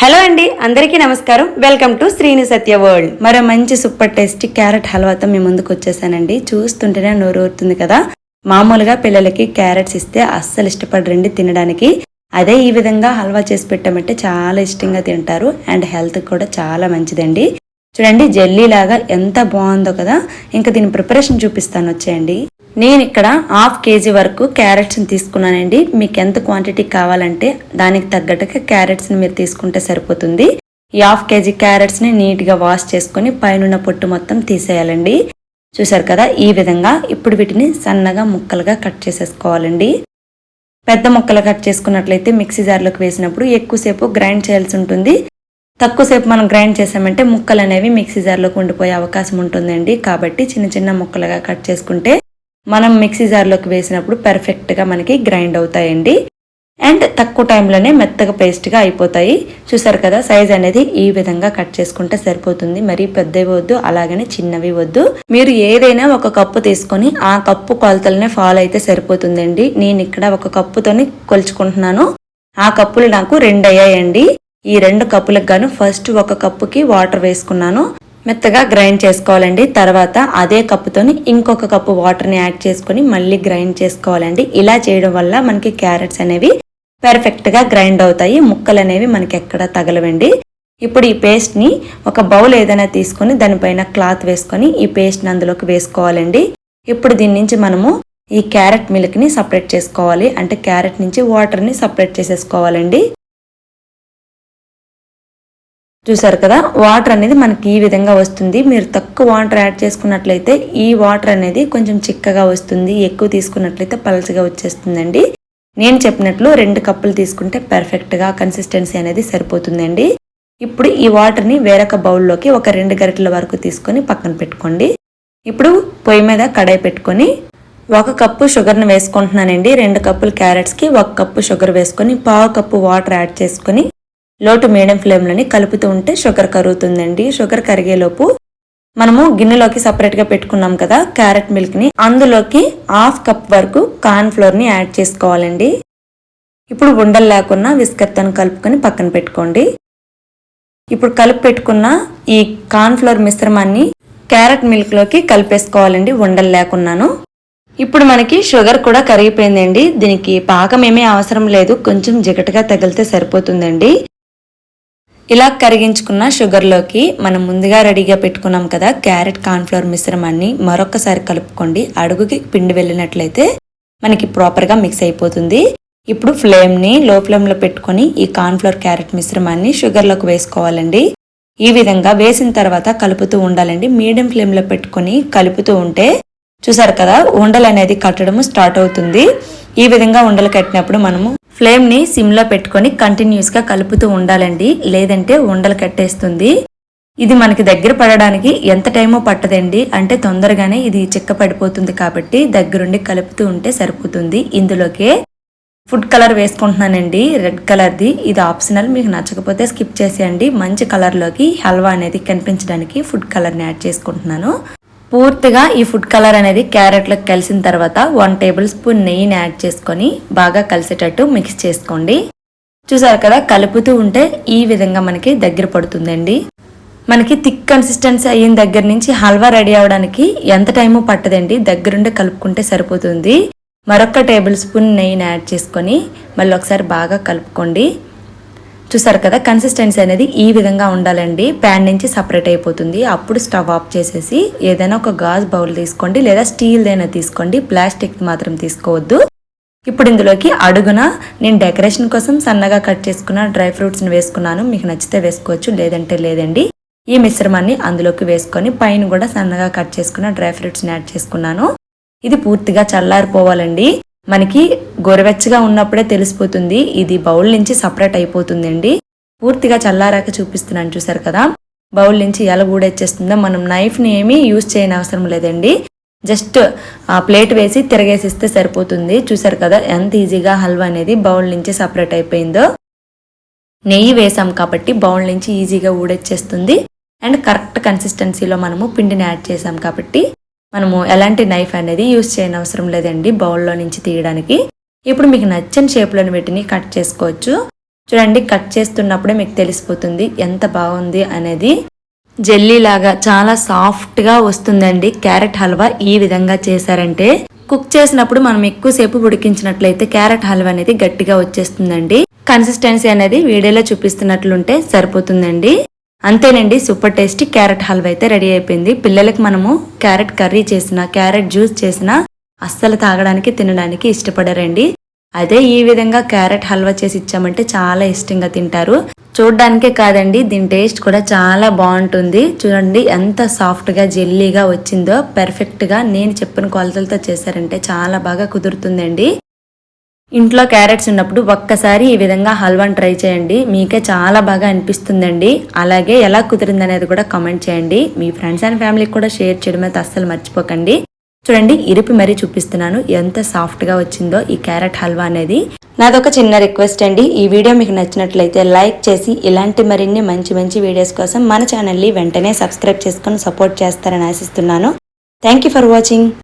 Hello అండి అందరికీ నమస్కారం. Welcome to Srini Satya world. మరో మంచి సూపర్ టేస్టీ క్యారెట్ హల్వాతో మీ ముందుకు వచ్చేసానండి. చూస్తుంటేనే నోరూరుతుంది కదా. మామూలుగా పిల్లలకి క్యారెట్స్ ఇస్తే అస్సలు ఇష్టపడరండి తినడానికి. అదే ఈ విధంగా హల్వా చేసి పెట్టామంటే చాలా ఇష్టంగా తింటారు. అండ్ హెల్త్ కూడా చాలా మంచిదండి. చూడండి జెల్లీ లాగా ఎంత బాగుందో కదా. ఇంకా దీని ప్రిపరేషన్ చూపిస్తాను వచ్చేయండి. నేను ఇక్కడ హాఫ్ కేజీ వరకు క్యారెట్స్ని తీసుకున్నానండి. మీకు ఎంత క్వాంటిటీ కావాలంటే దానికి తగ్గట్టుగా క్యారెట్స్ని మీరు తీసుకుంటే సరిపోతుంది. ఈ హాఫ్ కేజీ క్యారెట్స్ని నీట్గా వాష్ చేసుకొని పైన పొట్టు మొత్తం తీసేయాలండి. చూసారు కదా ఈ విధంగా ఇప్పుడు వీటిని సన్నగా ముక్కలుగా కట్ చేసేసుకోవాలండి. పెద్ద ముక్కలు కట్ చేసుకున్నట్లయితే మిక్సీ జార్లోకి వేసినప్పుడు ఎక్కువసేపు గ్రైండ్ చేయాల్సి ఉంటుంది. తక్కువసేపు మనం గ్రైండ్ చేసామంటే ముక్కలు అనేవి మిక్సీ జార్లోకి ఉండిపోయే అవకాశం ఉంటుందండి. కాబట్టి చిన్న చిన్న ముక్కలుగా కట్ చేసుకుంటే మనం మిక్సీ జార్లోకి వేసినప్పుడు పర్ఫెక్ట్గా మనకి గ్రైండ్ అవుతాయండి. అండ్ తక్కువ టైంలోనే మెత్తగా పేస్ట్గా అయిపోతాయి. చూసారు కదా సైజ్ అనేది ఈ విధంగా కట్ చేసుకుంటే సరిపోతుంది. మరీ పెద్దవి వద్దు అలాగనే చిన్నవి వద్దు. మీరు ఏదైనా ఒక కప్పు తీసుకొని ఆ కప్పు కొలతలనే ఫాలో అయితే సరిపోతుందండి. నేను ఇక్కడ ఒక కప్పుతోని కొలుచుకుంటున్నాను. ఆ కప్పులు నాకు రెండు అయ్యాయండి. ఈ రెండు కప్పులకు గాను ఫస్ట్ ఒక కప్పుకి వాటర్ వేసుకున్నాను. మెత్తగా గ్రైండ్ చేసుకోవాలండి. తర్వాత అదే కప్పుతోని ఇంకొక కప్పు వాటర్ని యాడ్ చేసుకొని మళ్ళీ గ్రైండ్ చేసుకోవాలండి. ఇలా చేయడం వల్ల మనకి క్యారెట్స్ అనేవి పెర్ఫెక్ట్గా గ్రైండ్ అవుతాయి. ముక్కలు అనేవి మనకి ఎక్కడ తగలవండి. ఇప్పుడు ఈ పేస్ట్ని ఒక బౌల్ ఏదైనా తీసుకొని దానిపైన క్లాత్ వేసుకొని ఈ పేస్ట్ని అందులోకి వేసుకోవాలండి. ఇప్పుడు దీని నుంచి మనము ఈ క్యారెట్ మిల్క్ని సపరేట్ చేసుకోవాలి. అంటే క్యారెట్ నుంచి వాటర్ని సపరేట్ చేసేసుకోవాలండి. చూసారు కదా? వాటర్ అనేది మనకి ఈ విధంగా వస్తుంది. మీరు తక్కువ వాటర్ యాడ్ చేసుకున్నట్లయితే ఈ వాటర్ అనేది కొంచెం చిక్కగా వస్తుంది. ఎక్కువ తీసుకున్నట్లయితే పలచగా వచ్చేస్తుందండి. నేను చెప్పినట్లు రెండు కప్పులు తీసుకుంటే పర్ఫెక్ట్గా కన్సిస్టెన్సీ అనేది సరిపోతుందండి. ఇప్పుడు ఈ వాటర్ని వేరొక బౌల్లోకి ఒక రెండు గరిటెల వరకు తీసుకొని పక్కన పెట్టుకోండి. ఇప్పుడు పొయ్యి మీద కడాయి పెట్టుకొని ఒక కప్పు షుగర్ని వేసుకుంటున్నానండి. రెండు కప్పులు క్యారెట్స్కి ఒక కప్పు షుగర్ వేసుకొని పావు కప్పు వాటర్ యాడ్ చేసుకొని లోటు మీడియం ఫ్లేమ్లోని కలుపుతూ ఉంటే షుగర్ కరుగుతుందండి. షుగర్ కరిగేలోపు మనము గిన్నెలోకి సపరేట్గా పెట్టుకున్నాం కదా క్యారెట్ మిల్క్ని. అందులోకి హాఫ్ కప్ వరకు కార్న్ఫ్లోర్ని యాడ్ చేసుకోవాలండి. ఇప్పుడు ఉండలు లేకున్నా విస్కర్తను కలుపుకొని పక్కన పెట్టుకోండి. ఇప్పుడు కలిపి పెట్టుకున్న ఈ కార్న్ఫ్లోర్ మిశ్రమాన్ని క్యారెట్ మిల్క్లోకి కలిపేసుకోవాలండి ఉండలు లేకున్నాను. ఇప్పుడు మనకి షుగర్ కూడా కరిగిపోయిందండి. దీనికి పాకం ఏమీ అవసరం లేదు. కొంచెం జిగటగా తగిలితే సరిపోతుందండి. ఇలా కరిగించుకున్న షుగర్లోకి మనం ముందుగా రెడీగా పెట్టుకున్నాం కదా క్యారెట్ కార్న్ఫ్లవర్ మిశ్రమాన్ని మరొకసారి కలుపుకోండి. అడుగుకి పిండి వెళ్ళినట్లయితే మనకి ప్రాపర్గా మిక్స్ అయిపోతుంది. ఇప్పుడు ఫ్లేమ్ని లో ఫ్లేమ్లో పెట్టుకొని ఈ కార్న్ఫ్లవర్ క్యారెట్ మిశ్రమాన్ని షుగర్లోకి వేసుకోవాలండి. ఈ విధంగా వేసిన తర్వాత కలుపుతూ ఉండాలండి. మీడియం ఫ్లేమ్లో పెట్టుకొని కలుపుతూ ఉంటే చూసారు కదా ఉండలు అనేది కట్టడం స్టార్ట్ అవుతుంది. ఈ విధంగా ఉండలు కట్టినప్పుడు మనము ఫ్లేమ్ని సిమ్లో పెట్టుకొని కంటిన్యూస్గా కలుపుతూ ఉండాలండి. లేదంటే ఉండలు కట్టేస్తుంది. ఇది మనకి దగ్గర పడడానికి ఎంత టైమో పట్టదండి. అంటే తొందరగానే ఇది చిక్క పడిపోతుంది కాబట్టి దగ్గరుండి కలుపుతూ ఉంటే సరిపోతుంది. ఇందులోకే ఫుడ్ కలర్ వేసుకుంటున్నానండి. రెడ్ కలర్ది. ఇది ఆప్షనల్. మీకు నచ్చకపోతే స్కిప్ చేసేయండి. మంచి కలర్లోకి హల్వా అనేది కనిపించడానికి ఫుడ్ కలర్ని యాడ్ చేసుకుంటున్నాను. పూర్తిగా ఈ ఫుడ్ కలర్ అనేది క్యారెట్లోకి కలిసిన తర్వాత వన్ టేబుల్ స్పూన్ నెయ్యిని యాడ్ చేసుకొని బాగా కలిసేటట్టు మిక్స్ చేసుకోండి. చూసారు కదా కలుపుతూ ఉంటే ఈ విధంగా మనకి దగ్గర పడుతుందండి. మనకి థిక్ కన్సిస్టెన్సీ అయిన దగ్గర నుంచి హల్వా రెడీ అవడానికి ఎంత టైము పట్టదండి? దగ్గరుండి కలుపుకుంటే సరిపోతుంది. మరొక టేబుల్ స్పూన్ నెయ్యిని యాడ్ చేసుకొని మళ్ళీ ఒకసారి బాగా కలుపుకోండి. చూసారు కదా కన్సిస్టెన్సీ అనేది ఈ విధంగా ఉండాలండి. ప్యాన్ నుంచి సపరేట్ అయిపోతుంది. అప్పుడు స్టవ్ ఆఫ్ చేసేసి ఏదైనా ఒక గాజ్ బౌల్ తీసుకోండి లేదా స్టీల్ అయినా తీసుకోండి. ప్లాస్టిక్ మాత్రం తీసుకోవద్దు. ఇప్పుడు ఇందులోకి అడుగున నేను డెకరేషన్ కోసం సన్నగా కట్ చేసుకున్న డ్రై ఫ్రూట్స్ని వేసుకున్నాను. మీకు నచ్చితే వేసుకోవచ్చు లేదంటే లేదండి. ఈ మిశ్రమాన్ని అందులోకి వేసుకొని పైన కూడా సన్నగా కట్ చేసుకున్న డ్రై ఫ్రూట్స్ని యాడ్ చేసుకున్నాను. ఇది పూర్తిగా చల్లారిపోవాలండి. మనకి గోరవెచ్చగా ఉన్నప్పుడే తెలిసిపోతుంది. ఇది బౌల్ నుంచి సపరేట్ అయిపోతుందండి. పూర్తిగా చల్లారాక చూపిస్తున్నాను చూసారు కదా. బౌల్ నుంచి ఎలా ఊడెచ్చేస్తుందో మనం నైఫ్ని ఏమీ యూజ్ చేయని అవసరం లేదండి. జస్ట్ ఆ ప్లేట్ వేసి తిరగేసిస్తే సరిపోతుంది. చూసారు కదా ఎంత ఈజీగా హల్వా అనేది బౌల్ నుంచి సపరేట్ అయిపోయిందో. నెయ్యి వేసాం కాబట్టి బౌల్ నుంచి ఈజీగా ఊడొచ్చేస్తుంది. అండ్ కరెక్ట్ కన్సిస్టెన్సీలో మనము పిండిని యాడ్ చేసాం కాబట్టి మనము ఎలాంటి నైఫ్ అనేది యూస్ చేయని అవసరం లేదండి బౌల్లో నుంచి తీయడానికి. ఇప్పుడు మీకు నచ్చని షేప్లోని వీటిని కట్ చేసుకోవచ్చు. చూడండి కట్ చేస్తున్నప్పుడే మీకు తెలిసిపోతుంది ఎంత బాగుంది అనేది. జెల్లీ లాగా చాలా సాఫ్ట్గా వస్తుందండి. క్యారెట్ హల్వా ఈ విధంగా చేశారంటే. కుక్ చేసినప్పుడు మనం ఎక్కువసేపు ఉడికించినట్లయితే క్యారెట్ హల్వా అనేది గట్టిగా వచ్చేస్తుందండి. కన్సిస్టెన్సీ అనేది వీడియోలో చూపిస్తున్నట్లుంటే సరిపోతుందండి. అంతేనండి సూపర్ టేస్టీ క్యారెట్ హల్వా అయితే రెడీ అయిపోయింది. పిల్లలకి మనము క్యారెట్ కర్రీ చేసిన క్యారెట్ జ్యూస్ చేసిన అస్సలు తాగడానికి తినడానికి ఇష్టపడరండి. అదే ఈ విధంగా క్యారెట్ హల్వా చేసి ఇచ్చామంటే చాలా ఇష్టంగా తింటారు. చూడ్డానికే కాదండి దీని టేస్ట్ కూడా చాలా బాగుంటుంది. చూడండి ఎంత సాఫ్ట్గా జెల్లీగా వచ్చిందో పర్ఫెక్ట్గా నేను చెప్పిన కొలతలతో చేశారంటే చాలా బాగా కుదురుతుందండి. ఇంట్లో క్యారెట్స్ ఉన్నప్పుడు ఒక్కసారి ఈ విధంగా హల్వాని ట్రై చేయండి. మీకే చాలా బాగా అనిపిస్తుందండి. అలాగే ఎలా కుదిరింది అనేది కూడా కామెంట్ చేయండి. మీ ఫ్రెండ్స్ అండ్ ఫ్యామిలీకి కూడా షేర్ చేయడం అయితే అస్సలు మర్చిపోకండి. చూడండి ఇరిపి మరీ చూపిస్తున్నాను. ఎంత సాఫ్ట్గా వచ్చిందో ఈ క్యారెట్ హల్వా అనేది. నాదొక చిన్న రిక్వెస్ట్ అండి. ఈ వీడియో మీకు నచ్చినట్లయితే లైక్ చేసి ఇలాంటి మరిన్ని మంచి మంచి వీడియోస్ కోసం మన ఛానల్ని వెంటనే సబ్స్క్రైబ్ చేసుకొని సపోర్ట్ చేస్తారని ఆశిస్తున్నాను. Thank you for watching.